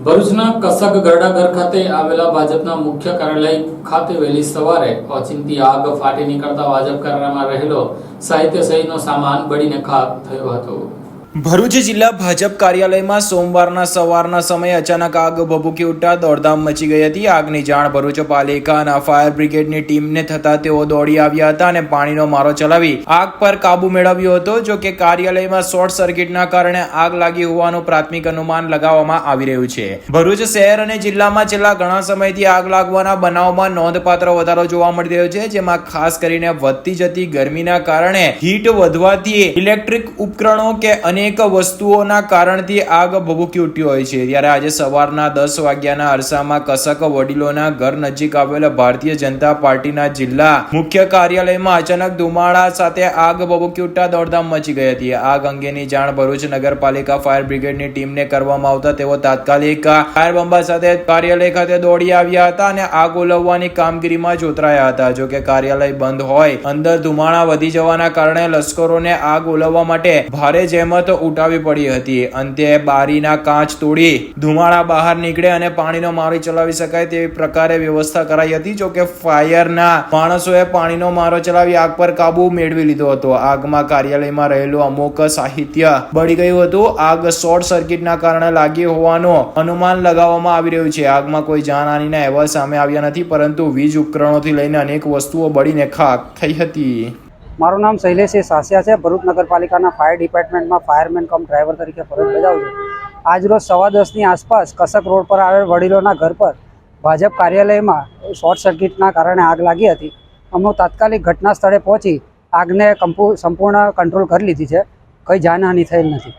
ભરૂચના કસક ગરડાઘર ખાતે આવેલા ભાજપના મુખ્ય કાર્યાલય ખાતે વહેલી સવારે અચિંતી આગ ફાટી નીકળતા ભાજપ કાર્યાલયમાં રહેલો સાહિત્ય સહિતનો સામાન બળીને ખાક થયો હતો. ભરૂચ જિલ્લા ભાજપ કાર્યાલયમાં સોમવારના સવારના સમયે અચાનક આગ ભભૂકી ઉઠતા દોડધામ મચી ગઈ હતી. આગની જાણ ભરૂચ પાલિકાના ફાયર બ્રિગેડની ટીમને થતા તેઓ દોડી આવ્યા હતા અને પાણીનો મારો ચલાવી આગ પર કાબુ મેળવ્યો હતો, જો કે કાર્યાલયમાં શોર્ટ સર્કિટના કારણે આગ લાગી હોવાનું પ્રાથમિક અનુમાન લગાવવામાં આવી રહ્યું છે. ભરૂચ શહેર અને જિલ્લામાં છેલ્લા ઘણા સમયથી આગ લાગવાના બનાવમાં નોંધપાત્ર વધારો જોવા મળી રહ્યો છે, જેમાં ખાસ કરીને વધતી જતી ગરમીના કારણે હીટ વધવાથી ઇલેક્ટ્રિક ઉપકરણો કે અનેક વસ્તુઓના કારણથી આગ ભભૂકી ઉઠી હોય છે. ત્યારે આજે સવારના દસ વાગ્યાના અરસામાં કસક વડીલોના ઘર નજીક આવેલા ભારતીય જનતા પાર્ટીના જિલ્લા મુખ્ય કાર્યાલયમાં અચાનક ધુમાડા સાથે આગ ભભૂકી ઉઠતા દોડધામ મચી ગઈ હતી. આગ અંગેની જાણ ભરૂચ નગરપાલિકા ફાયર બ્રિગેડની ટીમને કરવામાં આવતા તેઓ તાત્કાલિક ફાયર બંબા સાથે કાર્યાલય ખાતે દોડી આવ્યા હતા અને આગ ઓલવવાની કામગીરીમાં જોતરાયા હતા. જોકે કાર્યાલય બંધ હોય, અંદર ધુમાડા વધી જવાના કારણે લશ્કરોને આગ ઓલવવા માટે ભારે જહેમત ઉઠાવવી પડી હતી. અંતે બારીના કાચ તોડી ધુમાડા બહાર નીકળે અને પાણીનો મારો ચલાવી શકાય તેવી પ્રકારે વ્યવસ્થા કરાઈ હતી. જો કે ફાયરના માણસોએ પાણીનો મારો ચલાવી આગ પર કાબુ મેળવી લીધો હતો. આગમાં કાર્યાલયમાં રહેલું અમુક સાહિત્ય બળી ગયું હતું. આગ શોર્ટ સર્કિટના કારણે લાગી હોવાનું અનુમાન લગાવવામાં આવી રહ્યું છે. આગમાં કોઈ જાનહાનિના અહેવાલ સામે આવ્યા નથી, પરંતુ વીજ ઉપકરણોથી લઈને અનેક વસ્તુઓ બળીને ખાક થઈ હતી. મારું નામ શૈલેષ સાસિયા છે. ભરૂચ નગરપાલિકાના ફાયર ડિપાર્ટમેન્ટમાં ફાયરમેન કમ ડ્રાઈવર તરીકે ફરજ બજાવું છું. આજરોજ સવા દસની આસપાસ કસક રોડ પર આવેલ વડીલોના ઘર પર ભાજપ કાર્યાલયમાં શોર્ટ સર્કિટના કારણે આગ લાગી હતી. અમે તાત્કાલિક ઘટના સ્થળે પહોંચી આગને સંપૂર્ણ કંટ્રોલ કરી લીધી છે. કંઈ જાનહાનિ થયેલ નથી.